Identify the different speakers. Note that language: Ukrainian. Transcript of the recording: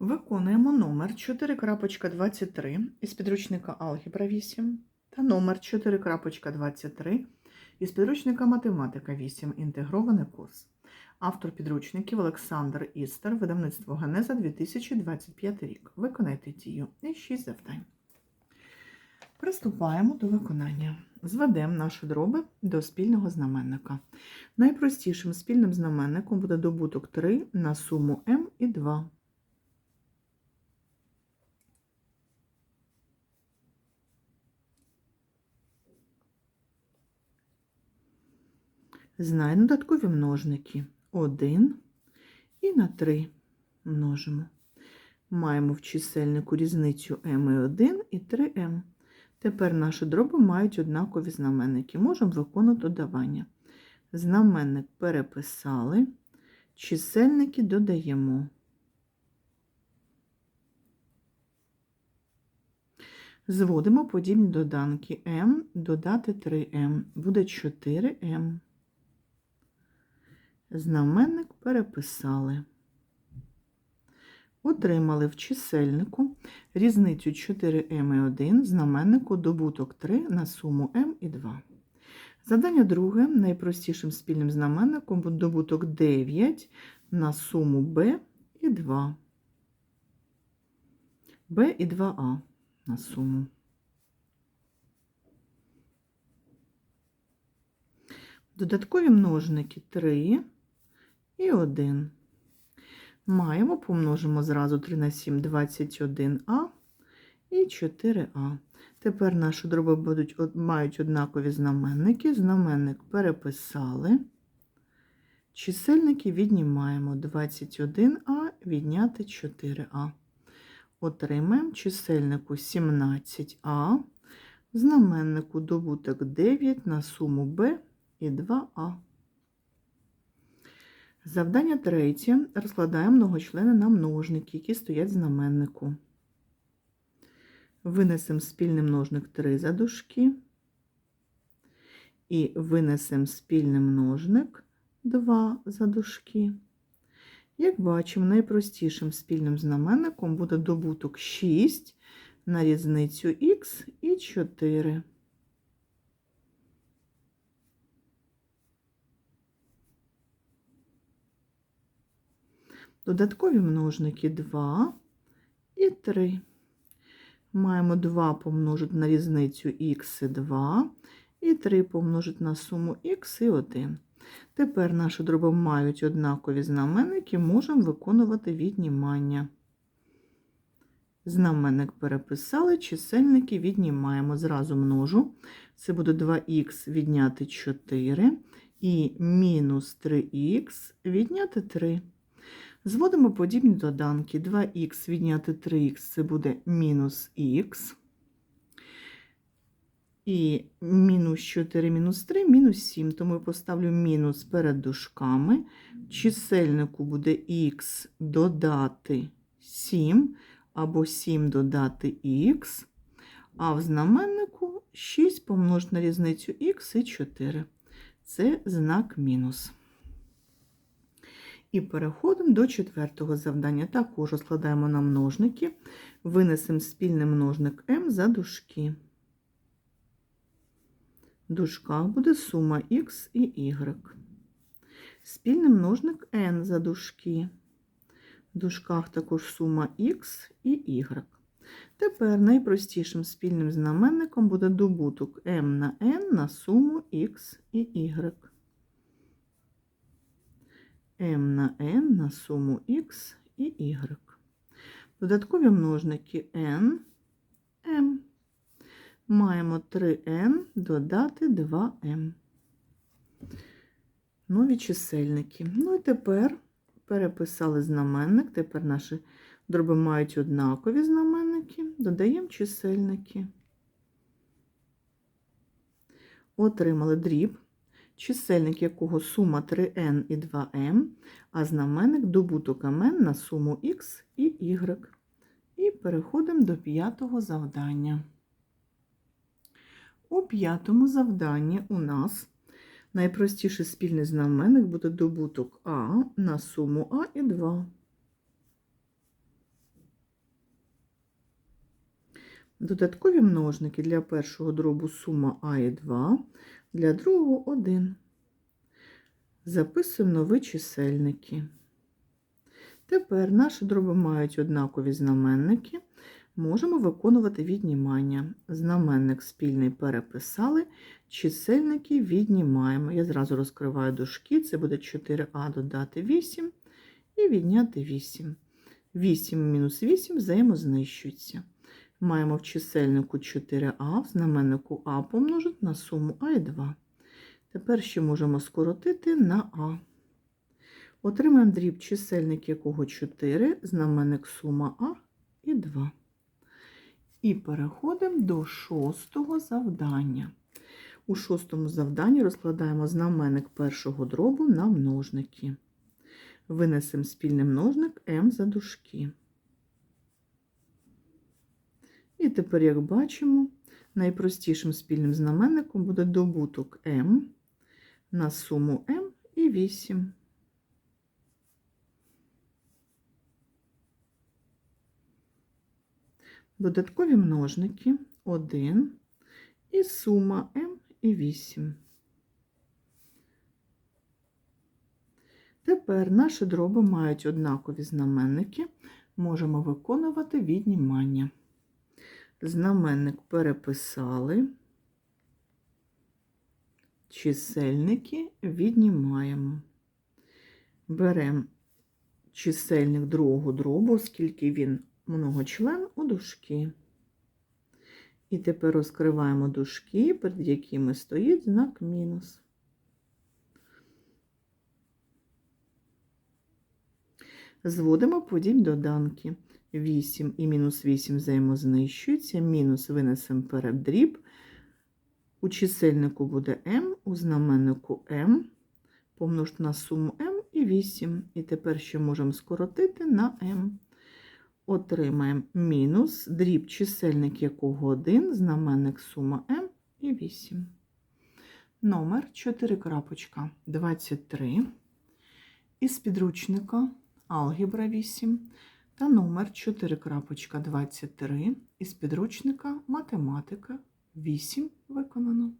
Speaker 1: Виконуємо номер 4.23 із підручника Алгебра 8 та номер 4.23 із підручника Математика 8. Інтегрований курс. Автор підручників Олександр Істер, видавництво Генеза 2025 рік. Виконайте дію і 6 завдань. Приступаємо до виконання. Зведемо наші дроби до спільного знаменника. Найпростішим спільним знаменником буде добуток 3 на суму m і 2. Знайдемо додаткові множники 1 і на 3 множимо. Маємо в чисельнику різницю m і 1 і 3m. Тепер наші дроби мають однакові знаменники. Можемо виконувати додавання. Знаменник переписали, чисельники додаємо. Зводимо подібні доданки m додати 3m. Буде 4m. Знаменник переписали. Отримали в чисельнику різницю 4m і 1, знаменнику добуток 3 на суму m і 2. Завдання друге. Найпростішим спільним знаменником добуток 9 на суму b і 2. b і 2а на суму. Додаткові множники 3 і 1. Маємо, помножимо зразу 3 на 7, 21а і 4а. Тепер наші дроби будуть, мають однакові знаменники. Знаменник переписали. Чисельники віднімаємо 21а, відняти 4а. Отримаємо чисельнику 17а, знаменнику добуток 9 на суму b і 2а. Завдання третє. Розкладаємо многочлени на множники, які стоять в знаменнику. Винесемо спільний множник 3 за дужки. І винесемо спільний множник 2 за дужки. Як бачимо, найпростішим спільним знаменником буде добуток 6 на різницю х і 4. Додаткові множники 2 і 3. Маємо 2 помножити на різницю х і 2, і 3 помножити на суму х і 1. Тепер наші дроби мають однакові знаменники, можемо виконувати віднімання. Знаменник переписали, чисельники віднімаємо. Зразу множу. Це буде 2х відняти 4 і мінус 3х відняти 3. Зводимо подібні доданки. 2х відняти 3х це буде мінус х. І мінус 4, мінус 3, мінус 7. Тому я поставлю мінус перед дужками. Чисельнику буде х додати 7, або 7 додати х, а в знаменнику 6 помножити на різницю х і 4. Це знак мінус. І переходимо до четвертого завдання. Також розкладаємо на множники, винесемо спільний множник m за дужки. В дужках буде сума x і y. Спільний множник n за дужки. В дужках також сума x і y. Тепер найпростішим спільним знаменником буде добуток m на n на суму x і y m на n на суму x і y. Додаткові множники n, m. Маємо 3n додати 2m. Нові чисельники. Ну і тепер переписали знаменник. Тепер наші дроби мають однакові знаменники. Додаємо чисельники. Отримали дріб чисельник якого сума 3n і 2m, а знаменник добуток mn на суму x і y. І переходимо до п'ятого завдання. У п'ятому завданні у нас найпростіший спільний знаменник буде добуток А на суму А і 2. Додаткові множники для першого дробу сума А і 2, для другого 1. Записуємо нові чисельники. Тепер наші дроби мають однакові знаменники. Можемо виконувати віднімання. Знаменник спільний переписали, чисельники віднімаємо. Я зразу розкриваю дужки, це буде 4а додати 8 і відняти 8. 8 мінус 8 взаємознищуються. Маємо в чисельнику 4а, в знаменнику а помножити на суму а і 2. Тепер ще можемо скоротити на а. Отримаємо дріб чисельник якого 4, знаменник сума а і 2. І переходимо до шостого завдання. У шостому завданні розкладаємо знаменник першого дробу на множники. Винесемо спільний множник m за дужки. І тепер, як бачимо, найпростішим спільним знаменником буде добуток m на суму m і 8. Додаткові множники 1 і сума m і 8. Тепер наші дроби мають однакові знаменники. Можемо виконувати віднімання. Знаменник переписали, чисельники віднімаємо. Беремо чисельник другого дробу, оскільки він многочлен у дужки. І тепер розкриваємо дужки, перед якими стоїть знак мінус. Зводимо подібні доданки. 8 і мінус 8 взаємознищуються, мінус винесемо перед дріб. У чисельнику буде m, у знаменнику m, помножити на суму m і 8. І тепер ще можемо скоротити на m. Отримаємо мінус дріб чисельник якого 1, знаменник сума m і 8. Номер 4.23 із підручника Алгебра 8 та номер 4.23 із підручника Математика 8 виконано.